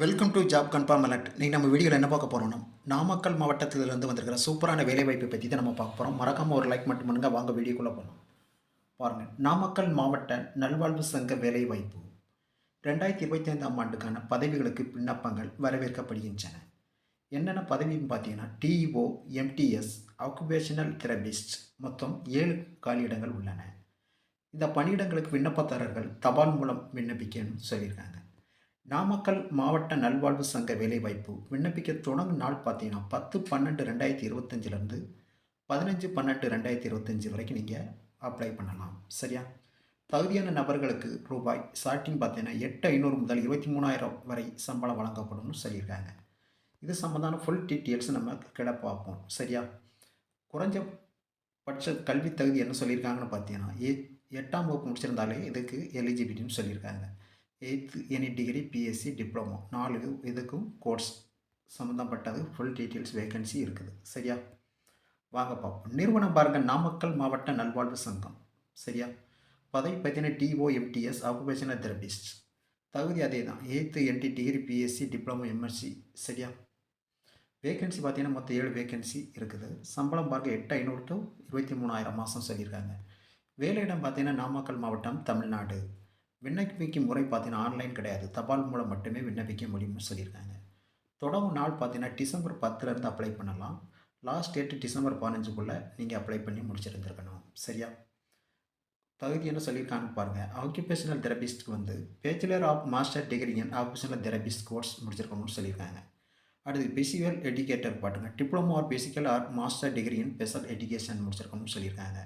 Welcome to job confirm alert நீ நம்ம வீடியோவில் என்ன பார்க்க போகிறோம்னா நாமக்கல் மாவட்டத்திலிருந்து வந்திருக்கிற சூப்பரான வேலைவாய்ப்பை பற்றி தான் நம்ம பார்க்க போகிறோம் மறக்காமல் ஒரு லைக் மட்டும் பண்ணுங்கள் வாங்க வீடியோக்குள்ளே போகணும் பாருங்கள் நாமக்கல் மாவட்ட நல்வாழ்வு சங்க வேலைவாய்ப்பு. ரெண்டாயிரத்தி இருபத்தி ஐந்தாம் ஆண்டுக்கான பதவிகளுக்கு விண்ணப்பங்கள் வரவேற்கப்படுகின்றன. என்னென்ன பதவின்னு பார்த்தீங்கன்னா டிஇஓ எம்டிஎஸ் ஆக்குபேஷனல் தெரபிஸ்ட் மொத்தம் ஏழு காலியிடங்கள் உள்ளன. இந்த பணியிடங்களுக்கு விண்ணப்பதாரர்கள் தபால் மூலம் விண்ணப்பிக்கணும்னு சொல்லியிருக்காங்க. நாமக்கல் மாவட்ட நல்வாழ்வு சங்க வேலைவாய்ப்பு விண்ணப்பிக்க தொடங்கும் நாள் பார்த்தீங்கன்னா பத்து பன்னெண்டு ரெண்டாயிரத்தி இருபத்தஞ்சிலேருந்து பதினஞ்சு பன்னெண்டு ரெண்டாயிரத்தி இருபத்தஞ்சி வரைக்கும் நீங்கள் அப்ளை பண்ணலாம். சரியா? தகுதியான நபர்களுக்கு ரூபாய் ஸ்டார்டிங் பார்த்தீங்கன்னா எட்டு ஐநூறு முதல் இருபத்தி மூணாயிரம் வரை சம்பளம் வழங்கப்படும்னு சொல்லியிருக்காங்க. இது சம்மந்தான ஃபுல் டீட்டெயில்ஸ் நம்ம கிட பார்ப்போம். சரியா? குறைஞ்ச பட்ச கல்வி தகுதி என்ன சொல்லியிருக்காங்கன்னு பார்த்தீங்கன்னா எ எட்டாம் வகுப்பு முடிச்சிருந்தாலே இதுக்கு எலிஜிபிலிட்டின்னு சொல்லியிருக்காங்க. Eighth any degree BSc diploma நாலு இதுக்கும் கோர்ஸ் சம்மந்தப்பட்டது ஃபுல் டீட்டெயில்ஸ் வேகன்சி இருக்குது. சரியா? வாங்க பார்ப்போம். நிறுவனம் பாருங்கள் நாமக்கல் மாவட்ட நல்வாழ்வு சங்கம். சரியா? பதவி பார்த்தீங்கன்னா டிஓ எம்டிஎஸ் ஆக்குபேஷனல் தெரபிஸ்ட் தகுதி அதே தான் eighth any degree BSc diploma MSc சரியா? வேகன்சி பார்த்தீங்கன்னா மொத்தம் ஏழு வேகன்சி இருக்குது. சம்பளம் பார்க்க எட்டு ஐநூறு டு இருபத்தி மூணாயிரம் மாதம் சொல்லியிருக்காங்க. வேலையிடம் பார்த்தீங்கன்னா நாமக்கல் மாவட்டம் தமிழ்நாடு. விண்ணப்பிக்கும் முறை பார்த்தீங்கன்னா ஆன்லைன் கிடையாது. தபால் மூலம் மட்டுமே விண்ணப்பிக்க முடியும்னு சொல்லியிருக்காங்க. தொடங்கும் நாள் பார்த்தீங்கன்னா டிசம்பர் பத்துலேருந்து அப்ளை பண்ணலாம். லாஸ்ட் டேட்டு டிசம்பர் பதினஞ்சுக்குள்ளே நீங்கள் அப்ளை பண்ணி முடிச்சிருந்துருக்கணும். சரியா? தகுதி என்ன சொல்லியிருக்காங்கன்னு பாருங்கள் ஆக்குபேஷனல் தெரபிஸ்ட்க்கு வந்து bachelor of master degree in occupational therapist course முடிச்சிருக்கணும்னு சொல்லியிருக்காங்க. அடுத்து பிசிக்கல் எஜுகேட்டர் பாட்டுங்க. Diploma or physical or master degree in special education முடிச்சிருக்கணும்னு சொல்லியிருக்காங்க.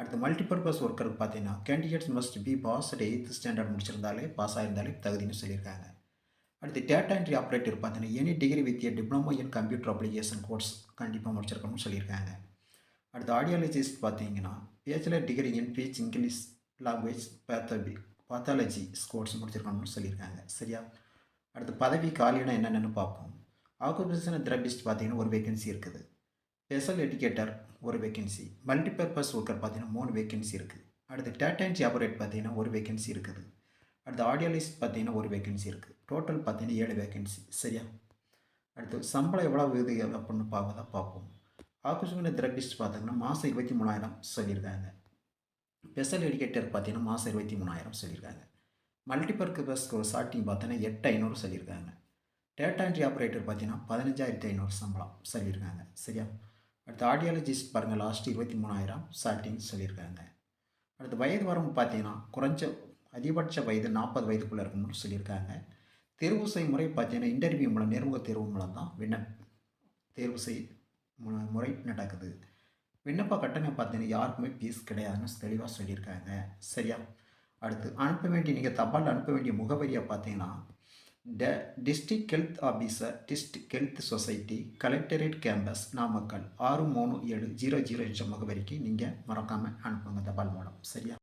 அடுத்து மல்டிபர்பஸ் ஒர்க்கருக்கு பார்த்தீங்கன்னா candidates must be pass at eighth standard முடிச்சிருந்தாலே pass ஆயிருந்தாலே தகுதின்னு சொல்லியிருக்காங்க. அடுத்து டேட்டா என்ட்ரி ஆப்ரேட்டர் பார்த்தீங்கன்னா any degree with a diploma in computer application course கண்டிப்பாக முடிச்சிருக்கணும்னு சொல்லியிருக்காங்க. அடுத்து ஆடியாலஜிஸ்ட் பார்த்தீங்கன்னா bachelor degree in speech English language பேத்தபி pathology course முடிச்சிருக்கணும்னு சொல்லியிருக்காங்க. சரியா? அடுத்து பதவி காலியிடம் என்னென்னு பார்ப்போம். ஆக்குபேஷன் தெரபிஸ்ட் பார்த்தீங்கன்னா ஒரு வேகன்சி இருக்குது. ஸ்பெஷல் எடுக்கேட்டர் ஒரு வேகன்சி மல்டிபர்பஸ் ஒர்க்கர் பார்த்தீங்கன்னா மூணு வேகன்சி இருக்குது. அடுத்து டேட்டா என்ட்ரி ஆப்ரேட் பார்த்தீங்கன்னா ஒரு வேகன்சி இருக்குது. அடுத்து ஆடியோலிஸ்ட் பார்த்தீங்கன்னா ஒரு வேகன்சி இருக்குது. டோட்டல் பார்த்தீங்கன்னா ஏழு வேகன்சி சரியா? அடுத்து சம்பளம் எவ்வளோ இது அப்படின்னு பார்க்க பார்ப்போம். ஆக்குபேஷனல் தெரபிஸ்ட் பார்த்தீங்கன்னா மாதம் இருபத்தி மூணாயிரம் சொல்லியிருக்காங்க. ஸ்பெஷல் எடிகேட்டர் பார்த்தீங்கன்னா மாதம் இருபத்தி மூணாயிரம் சொல்லியிருக்காங்க. மல்டிபர்பஸ் ஸ்டார்டிங் பார்த்தீங்கன்னா எட்டு ஐநூறு சொல்லியிருக்காங்க. டேட்டா என்ட்ரி ஆப்ரேட்டர் பார்த்தீங்கன்னா பதினஞ்சாயிரத்தி ஐநூறு சம்பளம் சொல்லியிருக்காங்க. சரியா? அடுத்து ஆடியாலஜிஸ்ட் பாருங்கள் லாஸ்ட் இருபத்தி மூணாயிரம் ஸ்டார்டிங் சொல்லியிருக்காங்க. அடுத்து வயது வரம்பு பார்த்தீங்கன்னா குறைஞ்ச அதிகபட்ச வயது நாற்பது வயதுக்குள்ளே இருக்கணும்னு சொல்லியிருக்காங்க. தேர்வு செய்யும் முறை பார்த்தீங்கன்னா இன்டர்வியூ மூலம் நேர்முக தேர்வு மூலம் தான் விண்ணப் தேர்வு செய் முறை நடக்குது. விண்ணப்ப கட்டணம் பார்த்தீங்கன்னா யாருக்குமே ஃபீஸ் கிடையாதுன்னு தெளிவாக சொல்லியிருக்காங்க. சரியா? அடுத்து அனுப்ப வேண்டிய நீங்கள் தபால் அனுப்ப வேண்டிய முகவரியை பார்த்தீங்கன்னா ட district health officer district health society collectorate campus Namakkal ஆறு மூணு ஏழு ஜீரோ ஜீரோ என்ற முகவரிக்கு நீங்கள் மறக்காமல் அனுப்புங்க தபால் மூலம். சரியா?